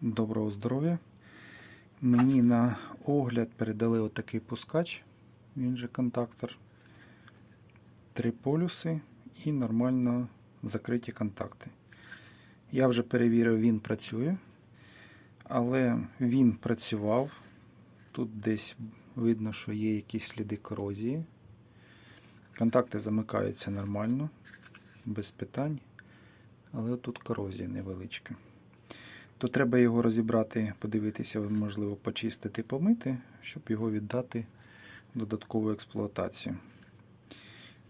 Доброго здоров'я. Мені на огляд передали отакий пускач, він же контактор. Три полюси і нормально закриті контакти. Я вже перевірив, він працює, але він працював. Тут десь видно, що є якісь сліди корозії. Контакти замикаються нормально, без питань. Але тут корозія невеличка. То треба його розібрати, подивитися, можливо, почистити, помити, щоб його віддати в додаткову експлуатацію.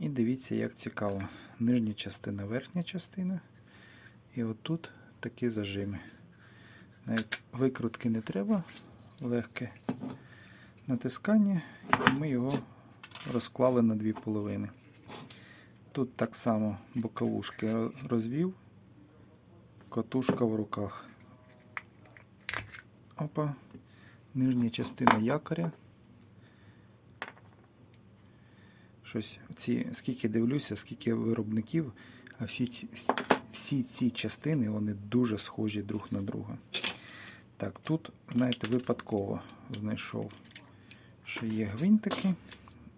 І дивіться, як цікаво. Нижня частина, верхня частина. І отут такі зажими. Навіть викрутки не треба, легке натискання, і ми його розклали на дві половини. Тут так само боковушки розвів, катушка в руках. Опа, нижня частина якоря. Щось ці, скільки дивлюся, скільки виробників, а всі, всі ці частини вони дуже схожі друг на друга. Так, тут, знаєте, випадково знайшов, що є гвинтики.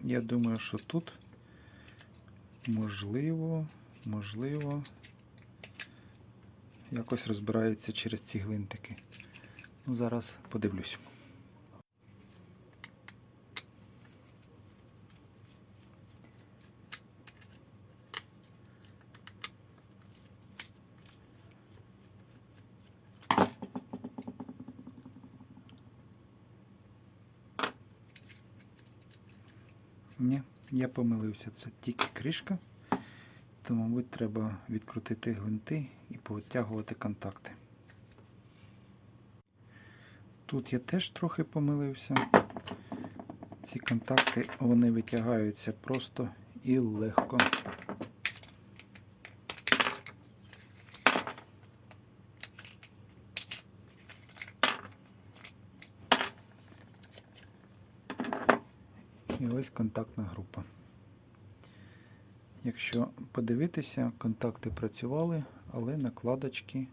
Я думаю, що тут можливо, можливо, якось розбирається через ці гвинтики. Ну, зараз подивлюсь. Ні, я помилився. Це тільки кришка. То, мабуть, треба відкрутити гвинти і повитягувати контакти. Тут я теж трохи помилився. Ці контакти вони витягаються просто і легко. І ось контактна група. Якщо подивитися, контакти працювали, але накладочки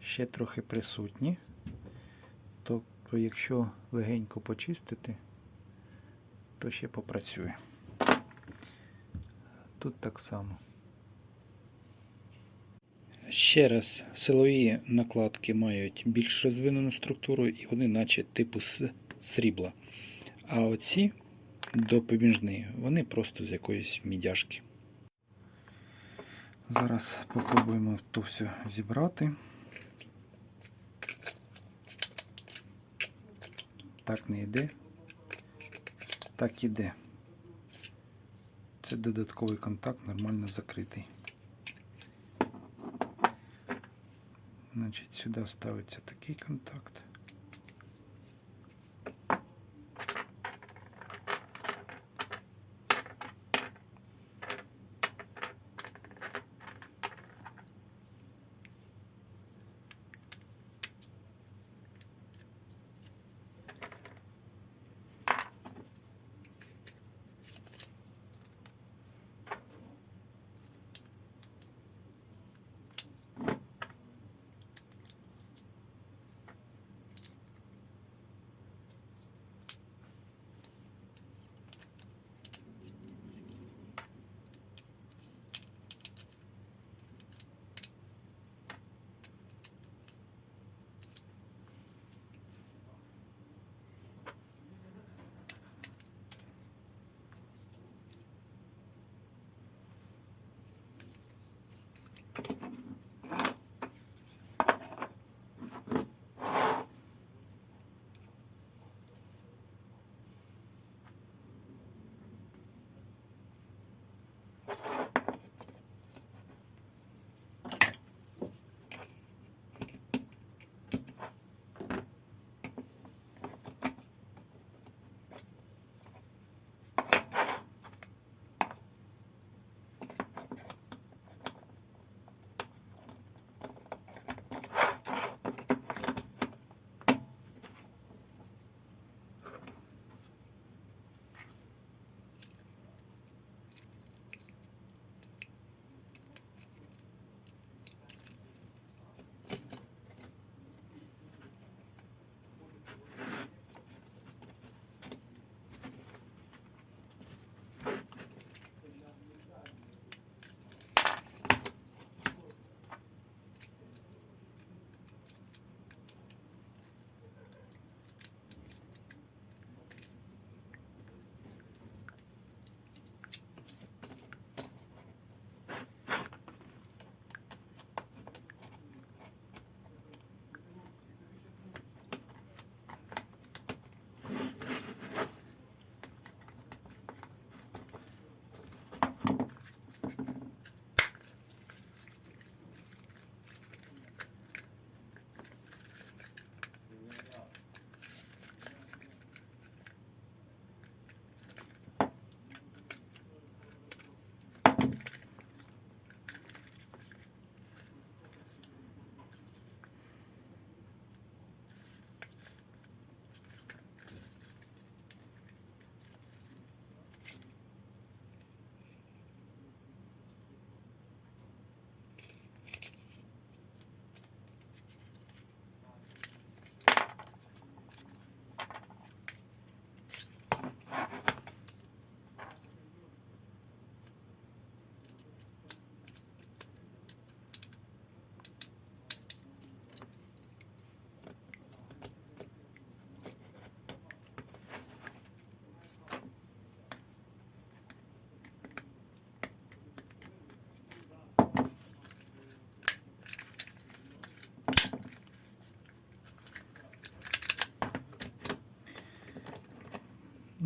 ще трохи присутні. Тобто, якщо легенько почистити, то ще попрацює. Тут так само. Ще раз, силові накладки мають більш розвинену структуру і вони наче типу срібла. А оці допоміжні, вони просто з якоїсь мідяшки. Зараз попробуємо то все зібрати. Так не йде. Так іде. Це додатковий контакт, нормально закритий. Значить, сюди ставиться такий контакт.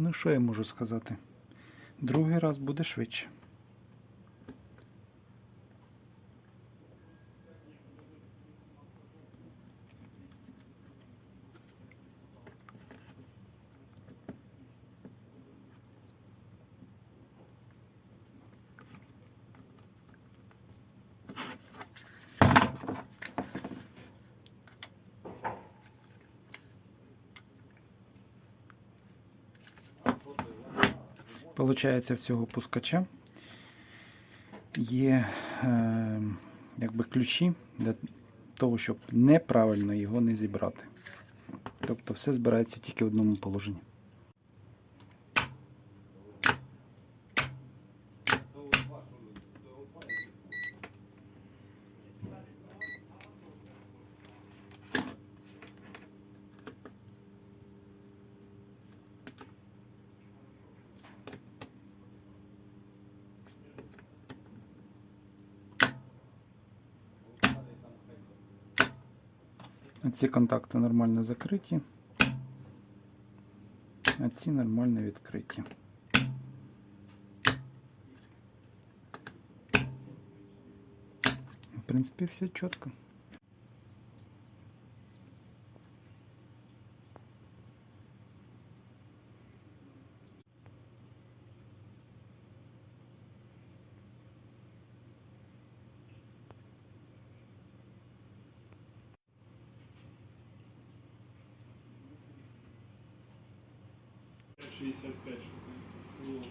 Ну, що я можу сказати? Другий раз буде швидше. Получається, в цього пускача є е, якби ключі для того, щоб неправильно його не зібрати. Тобто все збирається тільки в одному положенні. Ці контакти нормально закриті, а ці нормально відкриті. В принципі, все чітко. Шістдесят п'ять штук.